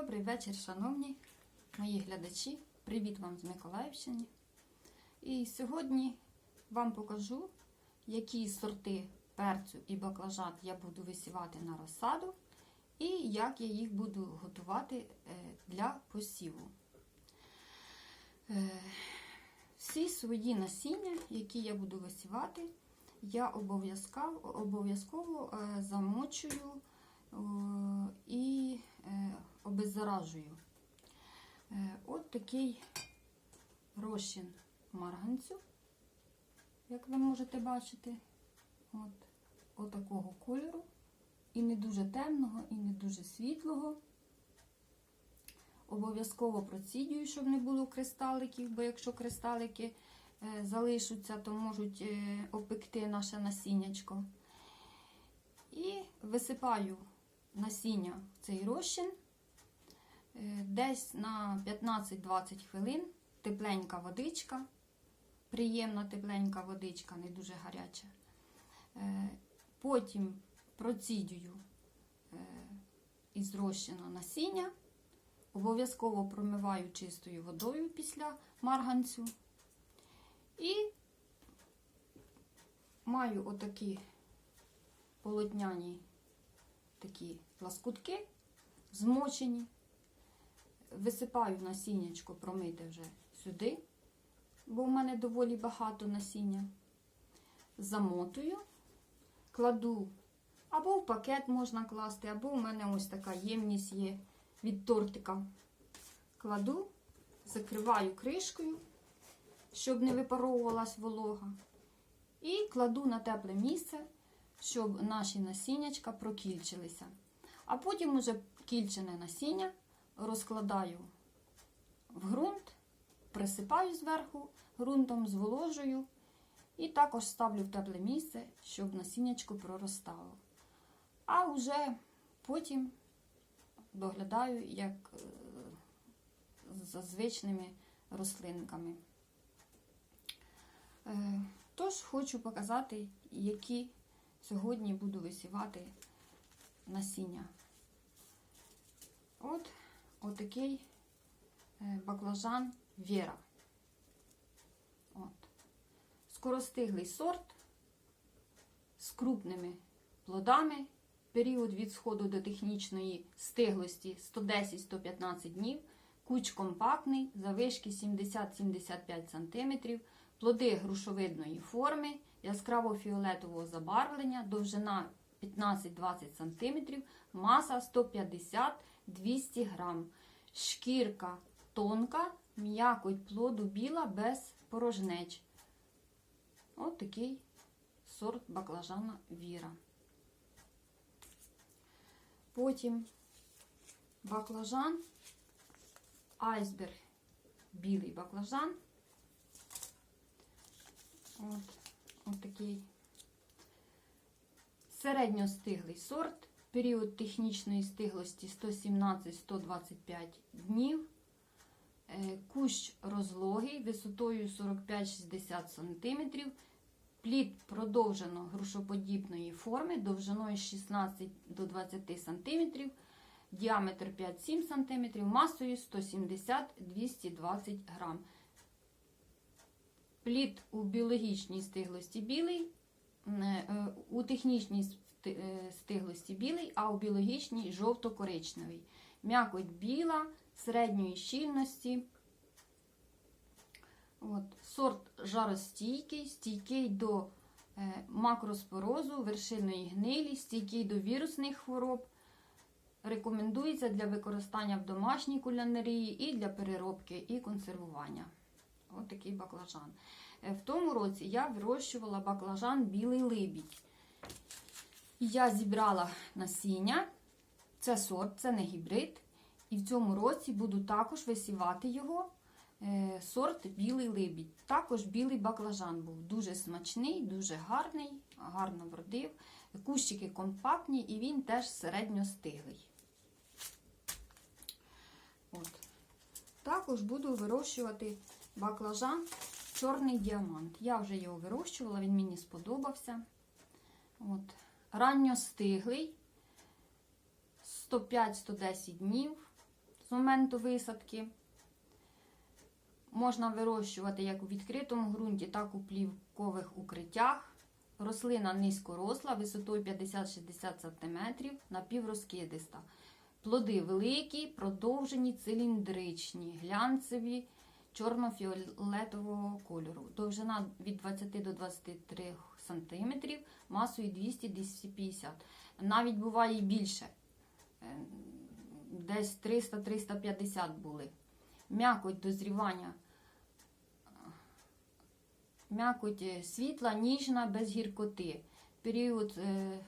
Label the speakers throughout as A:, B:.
A: Добрий вечір, шановні мої глядачі. Привіт вам з Миколаївщини. І сьогодні вам покажу, які сорти перцю і баклажан я буду висівати на розсаду, і як я їх буду готувати е, для посіву. Е, Всі свої насіння, які я буду висівати, я обов'язково обов'язково е, замочую і обеззаражую. Е, От такий розчин марганцю, як ви можете бачити, от, от такого кольору. І не дуже темного, і не дуже світлого. Обов'язково процідюю, щоб не було кристаликів, бо якщо кристалики е, залишаться, то можуть е, опекти наше насіннячко. І висипаю насіння в цей розчин. Е, Десь на 15-20 хвилин тепленька водичка, приємна тепленька водичка, не дуже гаряча. Е, Потім процідюю е, із розчину насіння. Обов'язково промиваю чистою водою після марганцю. І маю отакі полотняні такі ласкутки, змочені. Висипаю насіннячко промити вже сюди, бо в мене доволі багато насіння. Замотую, кладу або в пакет можна класти, або в мене ось така ємність є від тортика. Кладу, закриваю кришкою, щоб не випаровувалась волога. І кладу на тепле місце, щоб наші насіннячка прокільчилися. А потім уже кільчене насіння розкладаю в ґрунт, присипаю зверху ґрунтом, зволожую і також ставлю в тепле місце, щоб насіннячко проростало. А вже потім доглядаю як е, за звичними рослинками. Е, Тож хочу показати, які сьогодні буду висівати насіння. От отакий е, баклажан Віра. От. Скоростиглий сорт з крупними плодами. Період від сходу до технічної стиглості 110-115 днів. Куч компактний, завишки 70-75 см, плоди грушовидної форми, яскраво-фіолетового забарвлення, довжина 15-20 см, маса 150-200 г. Шкірка тонка, м'якоть плоду біла без порожнеч. От такий сорт баклажана Віра. Потім баклажан, айсберг, білий баклажан. От, от такий середньостиглий сорт. Період технічної стиглості 117-125 днів. Е, Кущ розлогий висотою 45-60 см. Плід продовжено грушоподібної форми довжиною 16 до 20 см, діаметр 5-7 см, масою 170-220 г. Плід у біологічній стиглості білий, е, у технічній стиглості білий, а у біологічній жовто-коричневий. М'якоть біла, середньої щільності. От, Сорт жаростійкий, стійкий до е, макроспорозу, вершинної гнилі, стійкий до вірусних хвороб. Рекомендується для використання в домашній кулінарії і для переробки і консервування. Ось такий баклажан. Е, В тому році я вирощувала баклажан білий либідь. Я зібрала насіння, це сорт, це не гібрид. І в цьому році буду також висівати його. Е, Сорт білий либідь. Також білий баклажан був дуже смачний, дуже гарний, гарно вродив. Кущики компактні і він теж середньостиглий. От. Також буду вирощувати баклажан чорний діамант. Я вже його вирощувала, він мені сподобався. От. Ранньостиглий, 105-110 днів. з моменту висадки. Можна вирощувати як у відкритому ґрунті, так у плівкових укриттях. Рослина низькоросла, висотою 50-60 см, напіврозкидиста. Плоди великі, продовжені, циліндричні, глянцеві, чорно-фіолетового кольору. Довжина від 20 до 23 см, масою 200-250 Навіть буває і більше. Е, Десь 300-350 були. М'якоть дозрівання. М'якоть е, світла, ніжна, без гіркоти. Період е,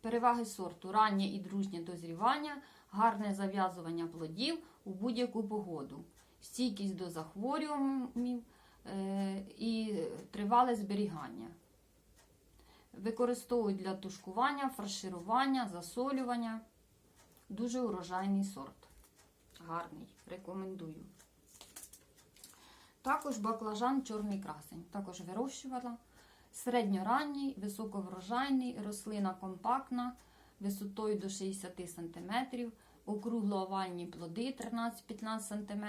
A: переваги сорту, раннє і дружнє дозрівання, гарне зав'язування плодів у будь-яку погоду, стійкість до захворювань і тривале зберігання. Використовують для тушкування, фарширування, засолювання. Дуже урожайний сорт. Гарний, рекомендую. Також баклажан чорний красень. Також вирощувала. Середньоранній, високоврожайний, рослина компактна, висотою до 60 см, округло-овальні плоди 13-15 см,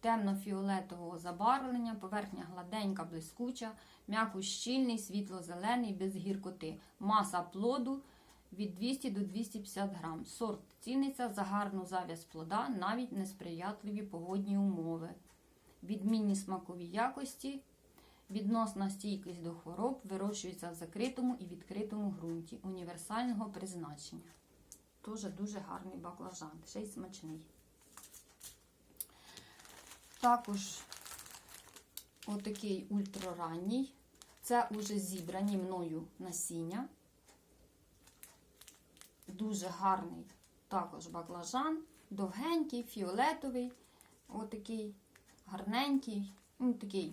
A: темно-фіолетового забарвлення, поверхня гладенька, блискуча, м'яко щільний, світло-зелений, без гіркоти. Маса плоду від 200 до 250 грам. Сорт ціниться за гарну зав'яз плода, навіть несприятливі погодні умови. Відмінні смакові якості, відносна стійкість до хвороб вирощується в закритому і відкритому ґрунті універсального призначення. Теж дуже гарний баклажан, ще й смачний. Також отакий ультраранній. Це уже зібрані мною насіння. Дуже гарний також баклажан, довгенький, фіолетовий, отакий гарненький, ну, такий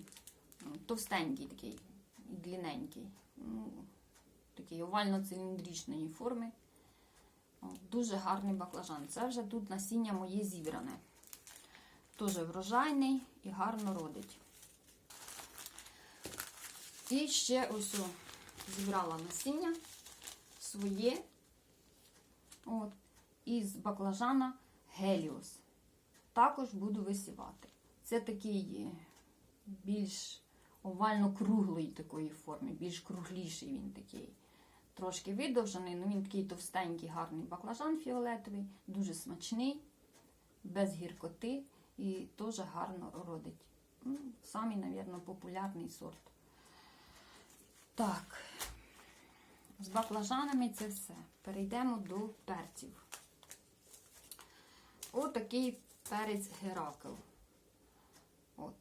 A: ну, товстенький, такий, длинненький, ну, такий овально-циліндричної форми. Дуже гарний баклажан. Це вже тут насіння моє зібране. Дуже врожайний і гарно родить. І ще ось зібрала насіння своє от, із баклажана Геліос. Також буду висівати. Це такий е, більш овально-круглої такої форми, більш кругліший він такий. Трошки видовжений, але він такий товстенький, гарний баклажан фіолетовий, дуже смачний, без гіркоти і теж гарно родить. Ну, Самий, мабуть, популярний сорт. Так, з баклажанами це все. Перейдемо до перців. Отакий перець Геракл. От.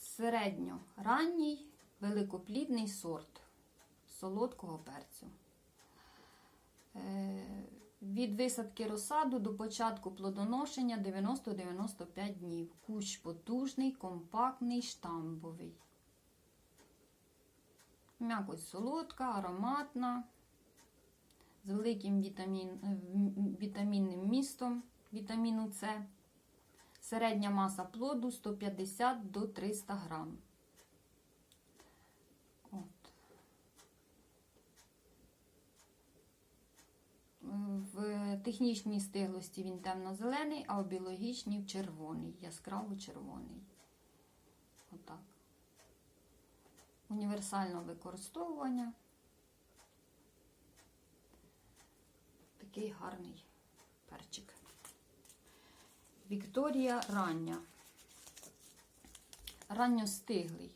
A: Середньоранній великоплідний сорт солодкого перцю. Е, від висадки розсаду до початку плодоношення 90-95 днів. Кущ потужний, компактний, штамбовий. М'якость солодка, ароматна, з великим вітамін, е, вітамінним містом вітаміну С. Середня маса плоду 150 до 300 грам. От. Технічній стиглості він темно-зелений, а у біологічній червоний, яскраво червоний. Отак. Універсальне використовування. Такий гарний перчик. Вікторія рання. Ранньостиглий.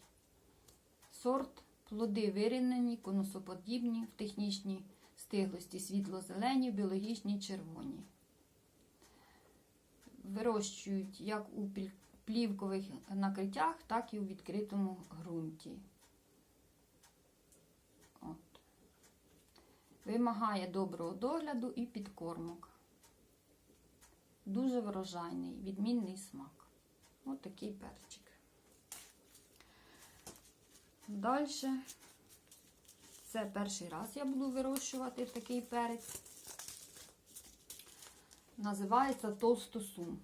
A: Сорт, плоди вирівнені, конусоподібні, в технічній стиглості світло-зелені, в біологічній червоні. Вирощують як у плівкових накриттях, так і у відкритому ґрунті. От. Вимагає доброго догляду і підкормок. Дуже врожайний, відмінний смак. Ось такий перчик. Далі, це перший раз я буду вирощувати такий перець. Називається толстосум.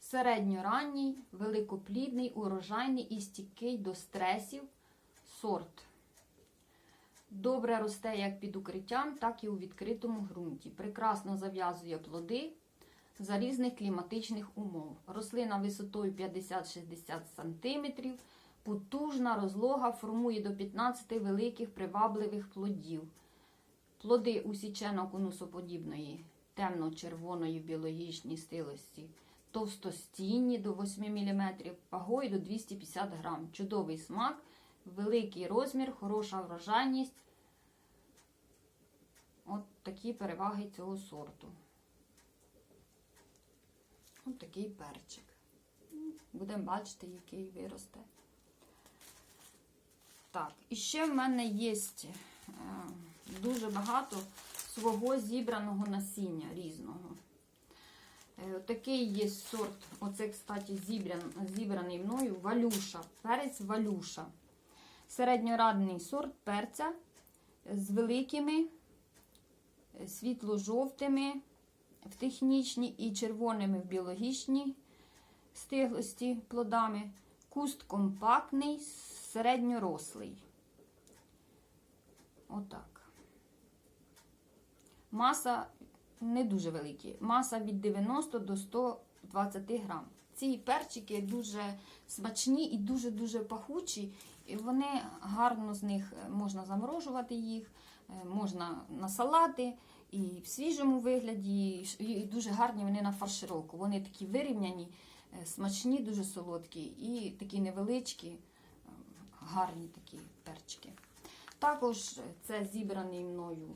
A: Середньоранній, великоплідний, урожайний і стійкий до стресів сорт. Добре росте як під укриттям, так і у відкритому ґрунті. Прекрасно зав'язує плоди за різних кліматичних умов. Рослина висотою 50-60 см, потужна, розлога, формує до 15 великих привабливих плодів. Плоди усічено-конусоподібної, темно-червоної в біологічній стилості, товстостінні до 8 мм, вагою до 250 г. Чудовий смак, великий розмір, хороша врожайність. От такі переваги цього сорту. От такий перчик. Будемо бачити, який виросте. Так, і ще в мене є е, дуже багато свого зібраного насіння різного. Е, Такий є сорт, оце, кстати, зібран, зібраний мною Валюша. Перець Валюша. Середньорадний сорт перця з великими е, світло-жовтими в технічній і червоними в біологічній стиглості плодами. Куст компактний, середньорослий. Отак. Маса не дуже великі. Маса від 90 до 120 грам. Ці перчики дуже смачні і дуже-дуже пахучі. І вони гарно з них е, можна заморожувати їх, е, можна на салати і в свіжому вигляді. І дуже гарні вони на фаршировку. Вони такі вирівняні, е, смачні, дуже солодкі і такі невеличкі, гарні такі перчики. Також це зібраний мною.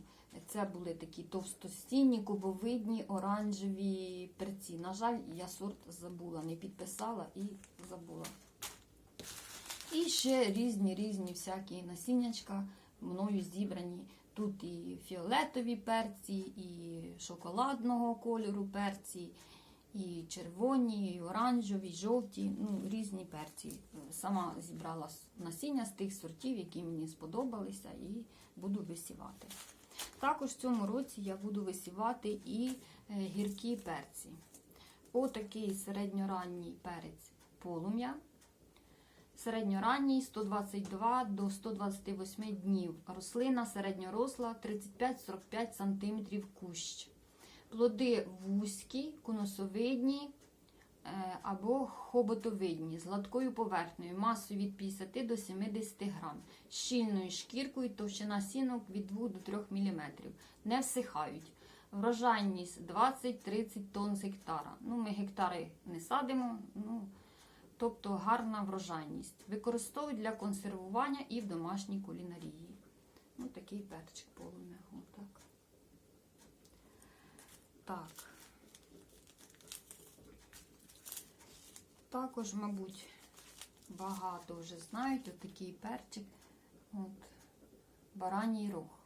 A: Це були такі товстостінні, кубовидні, оранжеві перці. На жаль, я сорт забула, не підписала і забула. І ще різні різні всякі насіннячка мною зібрані. Тут і фіолетові перці, і шоколадного кольору перці, і червоні, і оранжеві, і жовті, ну, різні перці. Сама зібрала насіння з тих сортів, які мені сподобалися, і буду висівати. Також в цьому році я буду висівати і е, гіркі перці. Отакий середньоранній перець полум'я. Середньоранній 122 до 128 днів. Рослина середньоросла 35-45 см кущ. Плоди вузькі, конусовидні е, або хоботовидні з гладкою поверхнею, масою від 50 до 70 грам, щільною шкіркою, товщина сінок від 2 до 3 мм. Не всихають. Врожайність 20-30 тонн з гектара. Ну, ми гектари не садимо, ну, тобто гарна врожайність. Використовують для консервування і в домашній кулінарії. Ну, такий перчик полум'я. Так. Також, мабуть, багато вже знають отакий перчик. От, бараній рог.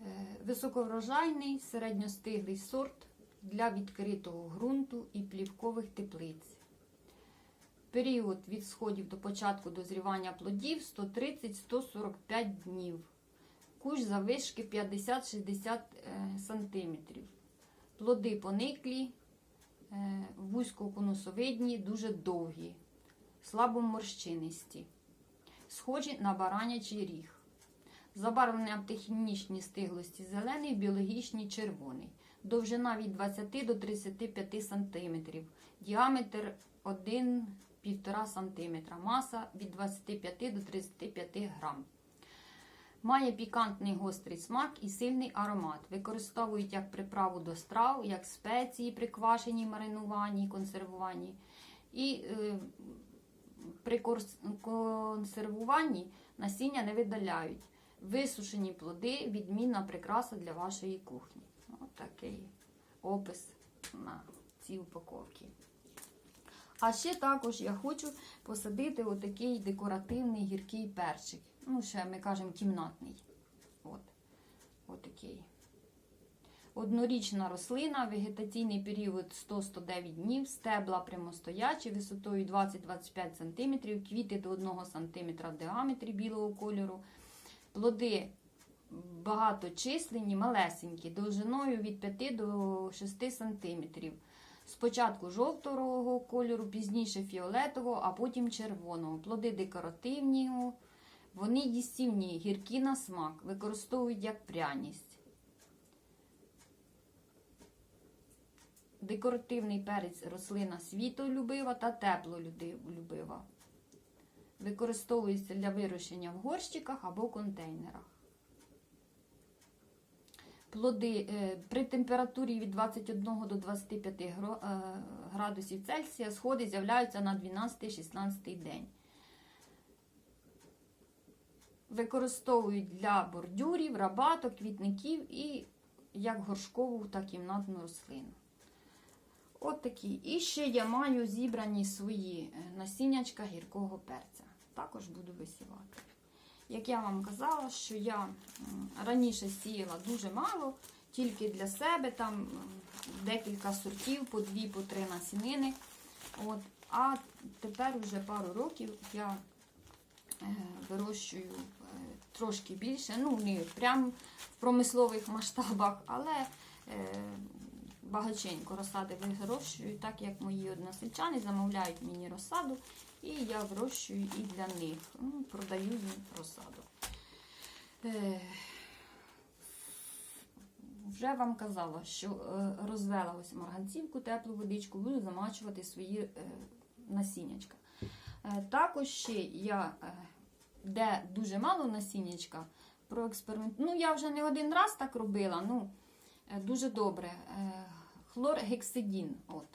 A: Е, Високоврожайний, середньостиглий сорт для відкритого ґрунту і плівкових теплиць. Період від сходів до початку дозрівання плодів 130-145 днів. Кущ завишки 50-60 см. Плоди пониклі, е, вузькоконусовидні, дуже довгі, слабоморщинисті, схожі на баранячий ріг. Забарвлення в технічній стиглості зелений, в біологічній червоний. Довжина від 20 до 35 см. Діаметр 1,5 см. Маса від 25 до 35 грам. Має пікантний гострий смак і сильний аромат. Використовують як приправу до страв, як спеції при квашенні, маринуванні, консервуванні. І е, при консервуванні насіння не видаляють. Висушені плоди відмінна прикраса для вашої кухні. Ось такий опис на цій упаковці. А ще також я хочу посадити отакий декоративний гіркий перчик. Ну, ще ми кажемо кімнатний. От. Отакий. Однорічна рослина, вегетаційний період 100-109 днів, стебла прямостоячі, висотою 20-25 см, квіти до 1 см в діаметрі білого кольору. Плоди багаточисленні, малесенькі, довжиною від 5 до 6 см. Спочатку жовтого кольору, пізніше фіолетового, а потім червоного. Плоди декоративні, Вони їстівні, гіркі на смак, використовують як пряність. Декоративний перець рослина світолюбива та теплолюбива. Використовується для вирощення в горщиках або контейнерах. Плоди е, при температурі від 21 до 25 е, градусів Цельсія сходи з'являються на 12-16 день. Використовують для бордюрів, рабаток, квітників і як горшкову та кімнатну рослину. От такі. І ще я маю зібрані свої е, насіннячка гіркого перця. Також буду висівати. Як я вам казала, що я раніше сіяла дуже мало, тільки для себе, там декілька сортів, по дві, по три насінини. От. А тепер вже пару років я е, вирощую е, трошки більше, ну не прям в промислових масштабах, але е, багаченько розсади вирощую, так як мої односельчани замовляють мені розсаду, і я вирощую і для них. Ну, продаю їм розсаду. Е, вже вам казала, що е, розвела ось марганцівку, теплу водичку, буду замачувати свої е, насіннячка. Е, також ще я, де дуже мало насіннячка, проексперимент... Ну, я вже не один раз так робила, ну, дуже добре. Хлоргексидін, от,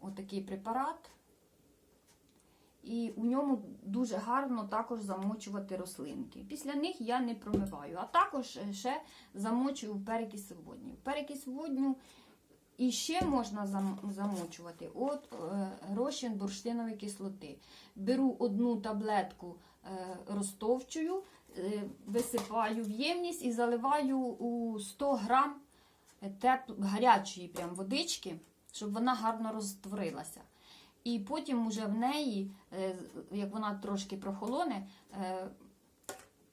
A: от такий препарат. І у ньому дуже гарно також замочувати рослинки. Після них я не промиваю. А також е, ще замочую в перекис водню. В перекис водню і ще можна замочувати от е, розчин бурштинової кислоти. Беру одну таблетку, е, розтовчую, е, висипаю в ємність і заливаю у 100 грам тепл... гарячої прям водички, щоб вона гарно розтворилася. І потім уже в неї, е, як вона трошки прохолоне, е,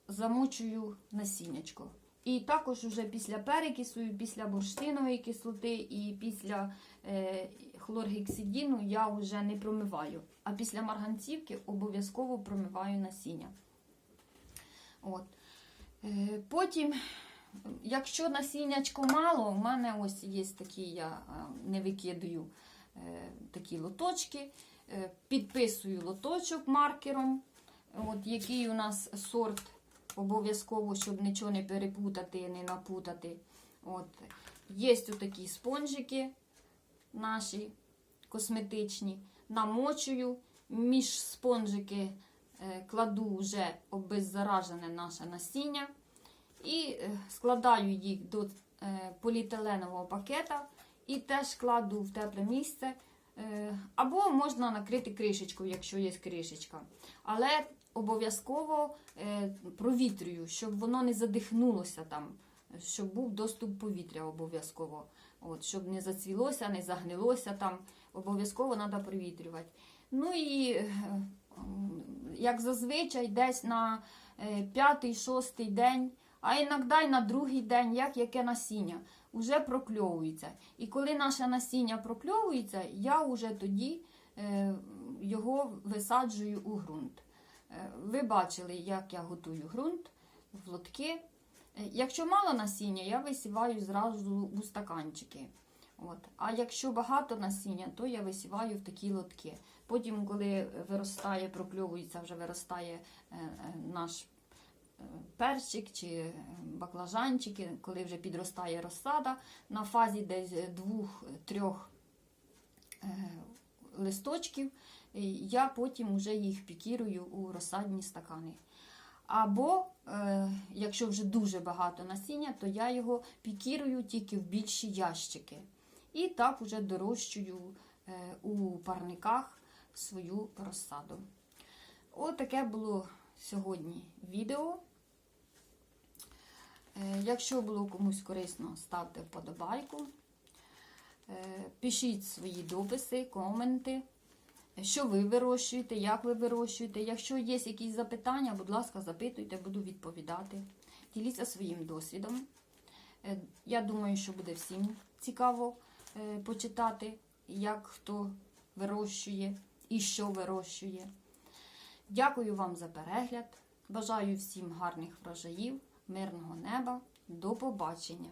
A: замочую насіннячко. І також уже після перекису, після бурштинової кислоти і після е, хлоргексидіну я вже не промиваю. А після марганцівки обов'язково промиваю насіння. От. Потім, якщо насіннячко мало, у мене ось є такі, я е, не викидаю е, такі лоточки, е, підписую лоточок маркером, от, який у нас сорт, обов'язково, щоб нічого не перепутати, не напутати. От. Є такі спонжики наші косметичні, намочую, між спонжики кладу вже обеззаражене наше насіння і е, складаю їх до е, поліетиленового пакета і теж кладу в тепле місце. Е, Або можна накрити кришечкою, якщо є кришечка. Але обов'язково провітрюю, щоб воно не задихнулося там, щоб був доступ повітря обов'язково. От, щоб не зацвілося, не загнилося там. Обов'язково треба провітрювати. Ну і як зазвичай, десь на п'ятий-шостий день, а іноді й на другий день, як яке насіння, вже прокльовується. І коли наше насіння прокльовується, я вже тоді е, його висаджую у ґрунт. Е, Ви бачили, як я готую ґрунт в лотки. Е, Якщо мало насіння, я висіваю зразу у стаканчики. От. А якщо багато насіння, то я висіваю в такі лотки. Потім, коли виростає, прокльовується, вже виростає наш перчик чи е, баклажанчики, коли вже підростає розсада, на фазі десь двох-трьох е, листочків, я потім вже їх пікірую у розсадні стакани. Або, е, якщо вже дуже багато насіння, то я його пікірую тільки в більші ящики. І так вже дорощую у парниках свою розсаду. Отаке було сьогодні відео. Якщо було комусь корисно, ставте вподобайку. Е, Пишіть свої дописи, коменти, що ви вирощуєте, як ви вирощуєте. Якщо є якісь запитання, будь ласка, запитуйте, буду відповідати. Діліться своїм досвідом. Е, Я думаю, що буде всім цікаво е, почитати, як хто вирощує і що вирощує. Дякую вам за перегляд. Бажаю всім гарних врожаїв, мирного неба. До побачення!